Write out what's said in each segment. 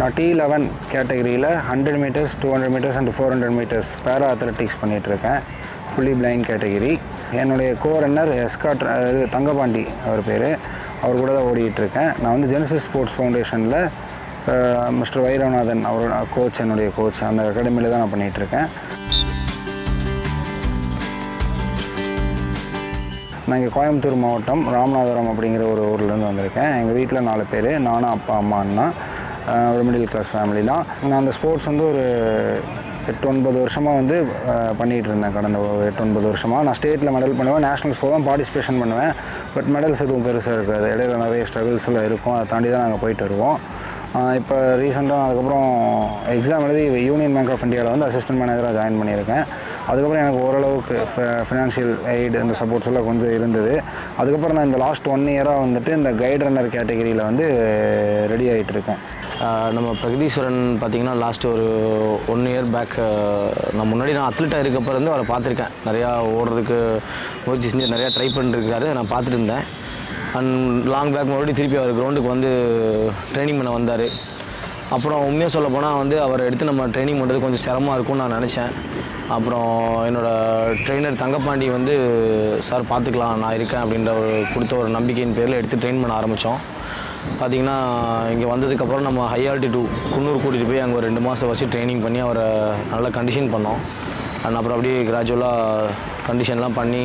நான் T eleven கேட்டகரியில் hundred metres two hundred metres and four hundred metres para athletics பண்ணிகிட்ருக்கேன் fully blind category என்னுடைய co runner escort இது தங்கபாண்டி அவர் பேர். அவர் கூட தான் ஓடிட்டு இருக்கேன் நான் வந்து ஜெனசிஸ் ஸ்போர்ட்ஸ் ஃபவுண்டேஷனில் மிஸ்டர் வைரவநாதன் அவரோட கோச் என்னுடைய கோச் அந்த அகாடமியில் தான் நான் பண்ணிகிட்ருக்கேன் நான் இங்கே கோயம்புத்தூர் மாவட்டம் ராமநாதபுரம் அப்படிங்கிற ஒரு ஊர்லேருந்து வந்திருக்கேன். எங்கள் வீட்டில் நாலு பேர். நானும் அப்பா அம்மா அண்ணா. ஒரு மிடில் கிளாஸ் ஃபேமிலி தான். நான் அந்த ஸ்போர்ட்ஸ் வந்து ஒரு எட்டு ஒன்பது வருஷமாக வந்து பண்ணிகிட்டு இருந்தேன். கடந்த ஒரு எட்டு ஒன்பது வருஷமாக நான் ஸ்டேட்டில் மெடல் பண்ணுவேன். நேஷனல்ஸ் போவேன் பார்ட்டிசிபேஷன் பண்ணுவேன். பட் மெடல்ஸ் எதுவும் பெருசாக இருக்காது. இடையில நிறைய ஸ்ட்ரகிள்ஸ் எல்லாம் இருக்கும். அதை தாண்டி தான் நாங்கள் போயிட்டு வருவோம். இப்போ ரீசெண்டாக அதுக்கப்புறம் எக்ஸாம் எழுதி யூனியன் பேங்க் ஆஃப் இந்தியாவில் வந்து அசிஸ்டன்ட் மேனேஜராக ஜாயின் பண்ணியிருக்கேன். அதுக்கப்புறம் எனக்கு ஓரளவுக்கு ஃபினான்ஷியல் எய்டு இந்த சப்போர்ட்ஸ் எல்லாம் கொஞ்சம் இருந்தது. அதுக்கப்புறம் நான் இந்த லாஸ்ட் ஒன் இயராக வந்துட்டு இந்த கைட் ரன்னர் கேட்டகரியில் வந்து ரெடி ஆகிட்டு இருக்கேன். நம்ம பிரகதீஸ்வரன் பார்த்திங்கன்னா லாஸ்ட் ஒரு ஒன் இயர் பேக் நான் முன்னாடி நான் அத்லீட்டாக இருக்கப்ப இருந்து அவரை பார்த்துருக்கேன். நிறையா ஓடுறதுக்கு முயற்சி செஞ்சு நிறையா ட்ரை பண்ணிருக்காரு. நான் பார்த்துட்டு இருந்தேன். அண்ட் லாங் பேக் மறுபடியும் திருப்பி அவர் கிரவுண்டுக்கு வந்து ட்ரைனிங் பண்ண வந்தார். அப்புறம் உண்மையாக சொல்ல போனால் வந்து அவரை எடுத்து நம்ம ட்ரைனிங் பண்ணுறது கொஞ்சம் சிரமமாக இருக்கும்னு நான் நினச்சேன். அப்புறம் என்னோடய ட்ரெயினர் தங்கப்பாண்டி வந்து சார் பார்த்துக்கலாம் நான் இருக்கேன் அப்படின்ற ஒரு கொடுத்த ஒரு நம்பிக்கையின் பேரில் எடுத்து ட்ரெயின் பண்ண ஆரம்பித்தோம் பார்த்திங்கன்னா இங்கே வந்ததுக்கப்புறம் நம்ம ஹை ஆல்டிடியூ குன்னூர் கூட்டிகிட்டு போய் அங்கே ஒரு ரெண்டு மாதம் வச்சு ட்ரைனிங் பண்ணி அவரை நல்ல கண்டிஷன் பண்ணோம். அண்ட் அப்புறம் அப்படியே கிராஜுவலாக கண்டிஷன்லாம் பண்ணி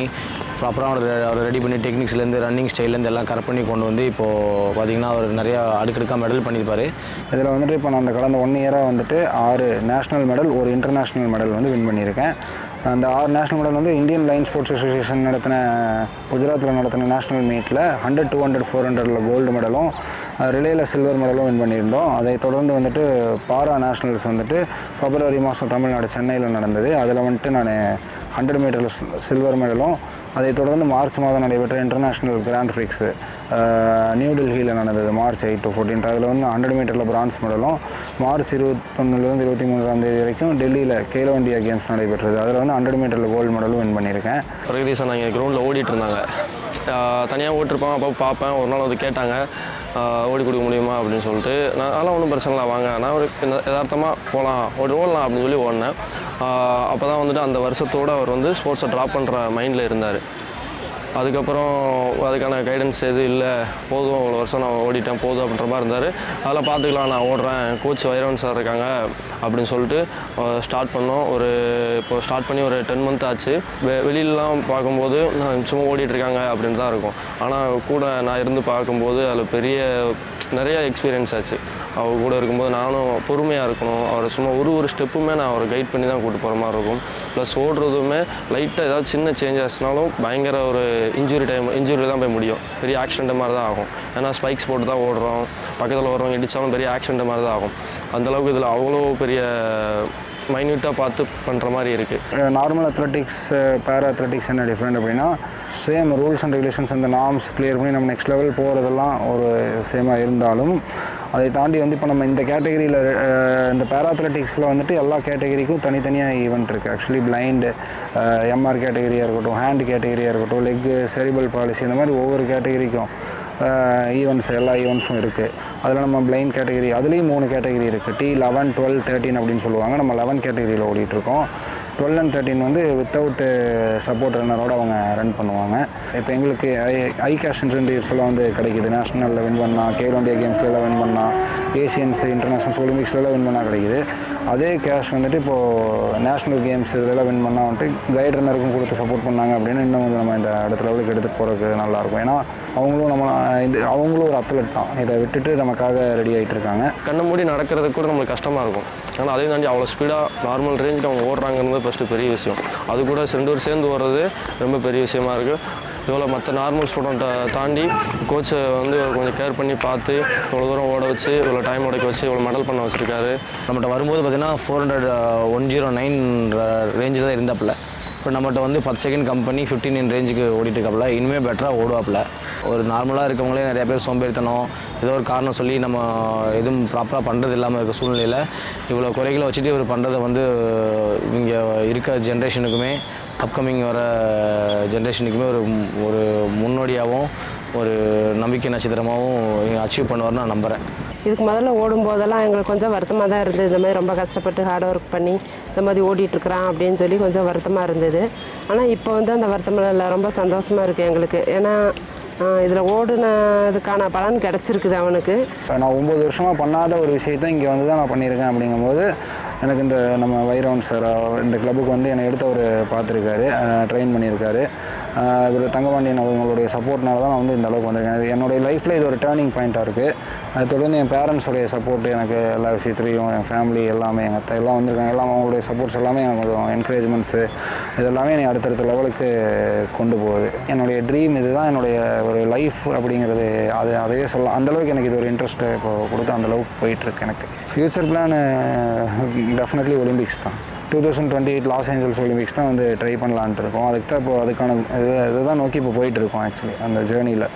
ப்ராப்பராக அவர் அவரை ரெடி பண்ணி டெக்னிக்ஸ்லேருந்து ரன்னிங் ஸ்டைல்லேருந்து எல்லாம் கரெக்ட் பண்ணி கொண்டு வந்து இப்போது பார்த்திங்கன்னா அவர் நிறையா அடுக்கடுக்காக மெடல் பண்ணியிருப்பார். இதில் வந்துட்டு இப்போ நான் அந்த கடந்த ஒன் இயராக வந்துட்டு ஆறு நேஷ்னல் மெடல் ஒரு இன்டர்நேஷ்னல் மெடல் வந்து வின் பண்ணியிருக்கேன். அந்த ஆறு நேஷ்னல் மெடல் வந்து இந்தியன் லைன் ஸ்போர்ட்ஸ் அசோசியேஷன் நடத்தின குஜராத்தில் நடத்தின நேஷ்னல் மீட்டில் ஹண்ட்ரட் டூ ஹண்ட்ரட் ஃபோர் ஹண்ட்ரடில் கோல்டு மெடலும் ரிலேயில் சில்வர் மெடலும் வின் பண்ணியிருந்தோம். அதை தொடர்ந்து வந்துட்டு பாரா நேஷ்னல்ஸ் வந்துட்டு பிப்ரவரி மாதம் தமிழ்நாடு சென்னையில் நடந்தது. அதில் வந்துட்டு நான் ஹண்ட்ரட் மீட்டரில் சில்வர் மெடலும் அதை தொடர்ந்து மார்ச் மாதம் நடைபெற்ற இன்டர்நேஷ்னல் கிராண்ட் ஃபிக்ஸு நியூ டெல்லியில் நடந்தது. மார்ச் எயிட் டு ஃபோர்டீன் அதில் வந்து ஹண்ட்ரட் மீட்டரில் பிரான்ஸ் மெடலும் மார்ச் இருபத்தொன்னுலேருந்து இருபத்தி மூணாம் தேதி வரைக்கும் டெல்லியில் கேலோ இண்டியா கேம்ஸ் நடைபெற்றது. அதில் வந்து ஹண்ட்ரட் மீட்டரில் கோல்டு மெடலும் வின் பண்ணியிருக்கேன். பிரகதீசன் நாங்கள் இங்கே கிரவுண்டில் ஓடிட்டு இருந்தாங்க. தனியாக ஓட்டிருப்பான் அப்போ பார்ப்பேன். ஒரு நாள் வந்து கேட்டாங்க ஓடி கொடுக்க முடியுமா அப்படின்னு சொல்லிட்டு. நான் அதெல்லாம் ஒன்றும் பிரச்சனை இல்லை வாங்க. நான் ஒரு யதார்த்தமாக போகலாம் ஓடி ஓடலாம் அப்படின்னு சொல்லி ஓடினேன். அப்போ தான் வந்துட்டு அந்த வருஷத்தோடு அவர் வந்து ஸ்போர்ட்ஸை ட்ராப் பண்ணுற மைண்டில் இருந்தார். அதுக்கப்புறம் அதுக்கான கைடன்ஸ் எதுவும் இல்லை. போதும் அவ்வளோ வருஷம் நான் ஓடிட்டேன் போதும் அப்படின்ற மாதிரி இருந்தார். அதெல்லாம் பார்த்துக்கலாம் நான் ஓடுறேன். கோச் வைரவன் சார் இருக்காங்க அப்படின்னு சொல்லிட்டு ஸ்டார்ட் பண்ணோம். ஒரு இப்போ ஸ்டார்ட் பண்ணி ஒரு டென் மந்த் ஆச்சு. வெ வெளியிலலாம் பார்க்கும்போது நான் சும்மா ஓடிட்டு இருக்காங்க அப்படின்னு தான் இருக்கும். ஆனால் கூட நான் இருந்து பார்க்கும்போது அதில் பெரிய நிறைய எக்ஸ்பீரியன்ஸ் ஆச்சு. அவர் கூட இருக்கும்போது நானும் பொறுமையாக இருக்கணும். அவரை சும்மா ஒரு ஒரு ஸ்டெப்புமே நான் அவரை கைட் பண்ணி தான் கூட்டு போகிற மாதிரி இருக்கும். ப்ளஸ் ஓடுறதுமே லைட்டாக ஏதாவது சின்ன சேஞ்சஸ்னாலும் பயங்கர ஒரு இன்ஜுரி டைம் இன்ஜுரியில் தான் போய் முடியும். பெரிய ஆக்சிடென்ட் மாதிரி தான் ஆகும். ஏன்னா ஸ்பைக்ஸ் போட்டு தான் ஓடுறோம். பக்கத்தில் வரவங்க இடித்தாலும் பெரிய ஆக்சிடென்ட் மாதிரி தான் ஆகும். அந்தளவுக்கு இதில் அவ்வளோ பெரிய மைன்யூட்டாக பார்த்து பண்ணுற மாதிரி இருக்குது நார்மல் அத்லெட்டிக்ஸ் பேரா அத்லெட்டிக்ஸ் என்ன டிஃப்ரெண்ட் அப்படின்னா சேம் ரூல்ஸ் அண்ட் ரெகுலேஷன்ஸ் அந்த நார்ம்ஸ் கிளியர் பண்ணி நம்ம நெக்ஸ்ட் லெவல் போகிறதெல்லாம் ஒரு சேமாக இருந்தாலும் அதை தாண்டி வந்து இப்போ நம்ம இந்த கேட்டகரியில் இந்த பேரா வந்துட்டு எல்லா கேட்டகரிக்கும் தனித்தனியாக ஈவெண்ட் இருக்குது ஆக்சுவலி பிளைண்டு எம்ஆர் கேட்டகரியாக இருக்கட்டும் ஹேண்ட் கேட்டகரியாக இருக்கட்டும் லெக்கு செரிபல் பாலிசி இந்த மாதிரி ஒவ்வொரு கேட்டகரிக்கும் ஈவெண்ட்ஸ் எல்லா ஈவெண்ட்ஸும் இருக்குது அதில் நம்ம பிளைண்ட் கேட்டகரி அதுலேயும் மூணு கேட்டகரி இருக்குது டி லெவன் டுவெல் தேர்ட்டின் அப்படின்னு சொல்லுவாங்க. நம்ம லெவன் கேட்டகரியில் ஓடிட்டுருக்கோம் டுவெல் அண்ட் தேர்ட்டின் வந்து வித்தவுட்டு சப்போர்ட் ரன்னரோடு அவங்க ரன் பண்ணுவாங்க. இப்போ எங்களுக்கு ஐ ஐ கேஷ் இன்சென்டிவ்ஸ் எல்லாம் வந்து கிடைக்குது. நேஷனலில் வின் பண்ணால் கேலோ இந்தியா கேம்ஸ்லாம் வின் பண்ணால் ஏசியன்ஸ் இன்டர்நேஷ்னல்ஸ் ஒலிம்பிக்ஸ்லாம் வின் பண்ணால் கிடைக்குது. அதே கேஷ் வந்துட்டு இப்போது நேஷ்னல் கேம்ஸ் இதிலலாம் வின் பண்ணால் வந்துட்டு கைட் ரன்னருக்கும் கொடுத்து சப்போர்ட் பண்ணாங்க அப்படின்னு இன்னும் கொஞ்சம் நம்ம இந்த அடுத்த லெவலுக்கு எடுத்துகிட்டு போகிறதுக்கு நல்லாயிருக்கும். ஏன்னா அவங்களும் நம்ம இது அவங்களும் ஒரு அத்லெட் தான். இதை விட்டுட்டு நமக்காக ரெடி ஆகிட்டு இருக்காங்க. கண்ணை மூடி நடக்கிறது கூட நம்மளுக்கு கஷ்டமாக இருக்கும். ஆனால் அதையும் தாண்டி அவ்வளோ ஸ்பீடாக நார்மல் ரேஞ்சில் அவங்க ஓடுறாங்கிறது ஃபஸ்ட்டு பெரிய விஷயம். அது கூட ரெண்டு பேர் சேர்ந்து ஓடுறது ரொம்ப பெரிய விஷயமா இருக்குது இவ்வளோ மற்ற நார்மல் ஸ்டூடெண்ட்டை தாண்டி கோச்சை வந்து கொஞ்சம் கேர் பண்ணி பார்த்து இவ்வளோ தூரம் ஓட வச்சு இவ்வளோ டைம் உடைக்க வச்சு இவ்வளோ மெடல் பண்ண வச்சுருக்காரு. நம்மகிட்ட வரும்போது பார்த்தீங்கன்னா four hundred one zero nine ரேஞ்சில் தான் இருந்தாப்புல. இப்போ நம்மகிட்ட வந்து பத்து செகண்ட் கம்பெனி ஃபிஃப்டீன் இன் ரேஞ்சுக்கு ஓடிட்டு இருக்காப்புல. இனிமேல் பெட்டராக ஓடுவாப்பில். ஒரு நார்மலாக இருக்கவங்களே நிறைய பேர் சோம்பேறித்தனம் ஏதோ ஒரு காரணம் சொல்லி நம்ம எதுவும் ப்ராப்பராக பண்ணுறது இல்லாமல் இருக்க சூழ்நிலையில் இவ்வளோ குறைகளை வச்சுட்டு இவர் பண்ணுறதை வந்து இங்கே இருக்க ஜென்ரேஷனுக்குமே அப்கமிங் வர ஜென்ரேஷனுக்குமே ஒரு ஒரு முன்னோடியாகவும் ஒரு நம்பிக்கை நட்சத்திரமாகவும் அச்சீவ் பண்ணுவார்னு நான் நம்புகிறேன் இதுக்கு முதல்ல ஓடும்போதெல்லாம் எங்களுக்கு கொஞ்சம் வருத்தமாக தான் இருந்தது. இந்த மாதிரி ரொம்ப கஷ்டப்பட்டு ஹார்ட் ஒர்க் பண்ணி இந்த மாதிரி ஓடிட்டுருக்குறான் அப்படின்னு சொல்லி கொஞ்சம் வருத்தமாக இருந்தது. ஆனால் இப்போ வந்து அந்த வருத்தமெல்லாம் இல்லை ரொம்ப சந்தோஷமாக இருக்குது எங்களுக்கு. ஏன்னா இதில் ஓடுனதுக்கான பலன் கிடச்சிருக்குது அவனுக்கு. நான் ஒம்பது வருஷமாக பண்ணாத ஒரு விஷயத்தை இங்கே வந்து தான் நான் பண்ணியிருக்கேன் அப்படிங்கும்போது எனக்கு இந்த நம்ம வைரவன் சார் இந்த கிளப்புக்கு வந்து என்னை எடுத்து அவர் பார்த்துருக்காரு. ட்ரெயின் பண்ணியிருக்காரு. இவர் தங்கபாண்டியன் அவங்களுடைய சப்போர்ட்னால தான் நான் வந்து இந்த அளவுக்கு வந்திருக்கேன். என்னுடைய லைஃப்பில் இது ஒரு டேர்னிங் பாயிண்ட்டாக இருக்குது அது தொடர்ந்து என் பேரண்ட்ஸோடைய சப்போர்ட் எனக்கு எல்லா விஷயத்துலையும் என் ஃபேமிலி எல்லாமே எங்கள் அத்தை எல்லாம் வந்திருக்காங்க. எல்லாம் அவங்களுடைய சப்போர்ட்ஸ் எல்லாமே எனக்கு கொஞ்சம் என்கரேஜ்மெண்ட்ஸு இதெல்லாமே என்னை அடுத்தடுத்த லெவலுக்கு கொண்டு போகுது. என்னுடைய ட்ரீம் இதுதான். என்னுடைய ஒரு லைஃப் அப்படிங்கிறது அது அதையே சொல்லலாம். அந்தளவுக்கு எனக்கு இது ஒரு இன்ட்ரெஸ்ட்டை இப்போ கொடுத்து அந்தளவுக்கு போயிட்டுருக்கு எனக்கு. ஃப்யூச்சர் பிளான் டெஃபினெட்லி ஒலிம்பிக்ஸ் தான். Two thousand twenty eight Los Angeles Olympics தான் வந்து ட்ரை பண்ணலான்ட்டு இருக்கோம். அதுக்கு தான் இப்போ அதுக்கான இது தான் நோக்கி இப்போ போயிட்டுருக்கோம் ஆக்சுவலி அந்த ஜேர்னியில்